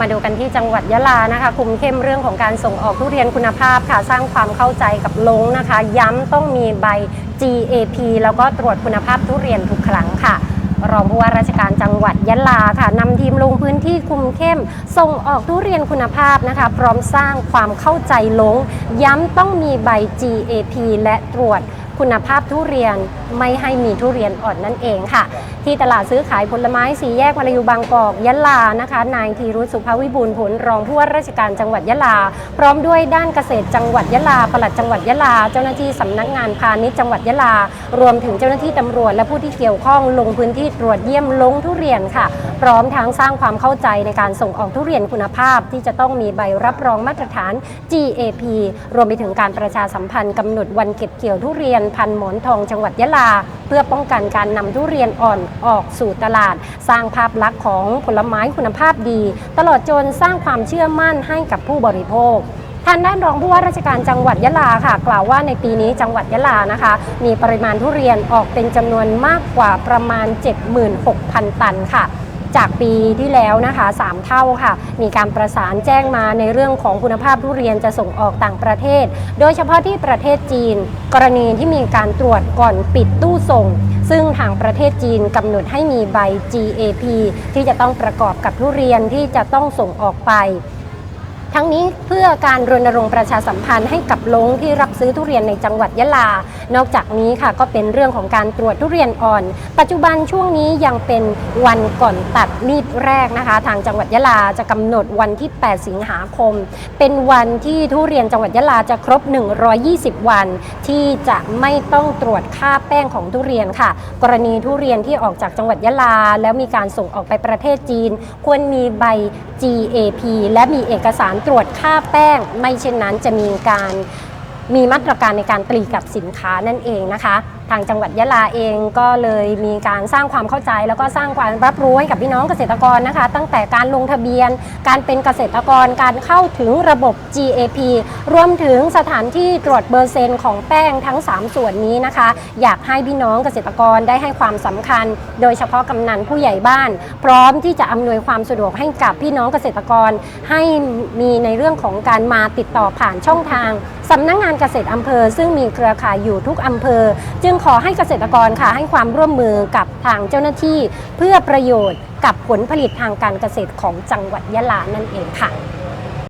มาดูกันที่จังหวัดยะลานะคะ คุมเข้มเรื่องของการส่งออกทุเรียนคุณภาพค่ะ สร้างความเข้าใจกับลงนะคะ ย้ำต้องมีใบ GAP แล้วก็ตรวจคุณภาพทุเรียนทุกครั้งค่ะ รองผู้ว่าราชการจังหวัดยะลาค่ะนำทีมลงพื้นที่คุมเข้ม ส่งออกทุเรียนคุณภาพนะคะ พร้อมสร้างความเข้าใจลง ย้ำต้องมีใบ GAP และตรวจ คุณภาพทุเรียนไม่ให้มีทุเรียนอ่อนนั่นเองค่ะ ที่ตลาดซื้อขายผลไม้สีแยกวรยูบางกอกยะลานะคะนายธีรุธสุภาวิบูลย์ผลรองผู้ว่าราชการจังหวัดยะลา พร้อมด้วยด้านเกษตรจังหวัดยะลาปลัดจังหวัดยะลา เจ้าหน้าที่สำนักงานพาณิชย์จังหวัดยะลา รวมถึงเจ้าหน้าที่ตำรวจและผู้ที่เกี่ยวข้องลงพื้นที่ตรวจเยี่ยมลงทุเรียนค่ะ พร้อมทั้งสร้างความเข้าใจในการส่งออกทุเรียนคุณภาพ ที่จะต้องมีใบรับรองมาตรฐาน GAP รวมไปถึงการประชาสัมพันธ์กำหนดวันเก็บเกี่ยวทุเรียนพันหมอนทองจังหวัดยะลา เพื่อป้องกันการนำทุเรียนอ่อนออกสู่ตลาด สร้างภาพลักษณ์ของผลไม้คุณภาพดี ตลอดจนสร้างความเชื่อมั่นให้กับผู้บริโภคท่านด้านรองผู้ว่าราชการจังหวัดยะลาค่ะ กล่าวว่าในปีนี้จังหวัดยะลานะคะ มีปริมาณทุเรียนออกเป็นจำนวนมากกว่าประมาณ 76,000 ตันค่ะ จากปีที่แล้วนะคะ 3 เท่าค่ะ มีการประสานแจ้งมาในเรื่องของคุณภาพทุเรียนจะส่งออกต่างประเทศ โดยเฉพาะที่ประเทศจีน กรณีที่มีการตรวจก่อนปิดตู้ส่ง ซึ่งทางประเทศจีนกำหนดให้มีใบ GAP ที่จะต้องประกอบกับทุเรียนที่จะต้องส่งออกไป ทั้งนี้เพื่อการรณรงค์ประชาสัมพันธ์ให้กับลงที่รับซื้อทุเรียนในจังหวัดยะลา นอกจากนี้ค่ะก็เป็นเรื่องของการตรวจทุเรียนอ่อน ปัจจุบันช่วงนี้ยังเป็นวันก่อนตัดมีดแรกนะคะ ทางจังหวัดยะลาจะกำหนดวันที่ 8 สิงหาคม เป็นวันที่ทุเรียนจังหวัดยะลาจะครบ 120 วัน ที่จะไม่ต้องตรวจค่าแป้งของทุเรียนค่ะ กรณีทุเรียนที่ออกจากจังหวัดยะลา แล้วมีการส่งออกไปประเทศจีน ควรมีใบ GAP และมีเอกสารตรวจค่าแป้ง ไม่เช่นนั้นจะมีการ มีมาตรการในการตรีกับสินค้านั่นเองนะคะ ทางจังหวัดยะลาเองก็เลยมีการสร้างความเข้าใจ แล้วก็สร้างความรับรู้ให้กับพี่น้องเกษตรกรนะคะ ตั้งแต่การลงทะเบียน การเป็นเกษตรกรการเข้าถึงระบบ GAP รวมถึงสถานที่ตรวจเบอร์เซนของแป้งทั้ง 3 ส่วนนี้นะคะ อยากให้พี่น้องเกษตรกรได้ให้ความสำคัญ โดยเฉพาะกำนันผู้ใหญ่บ้าน พร้อมที่จะอำนวยความสะดวกให้กับพี่น้องเกษตรกร ให้มีในเรื่องของการมาติดต่อผ่านช่องทางสำนักงานเกษตรอำเภอ ซึ่งมีเครือข่ายอยู่ทุกอำเภอ จึงขอให้เกษตรกรค่ะให้ความร่วมมือกับทางเจ้าหน้าที่ เพื่อประโยชน์กับผลผลิตทางการเกษตรของจังหวัดยะลานั่นเองค่ะ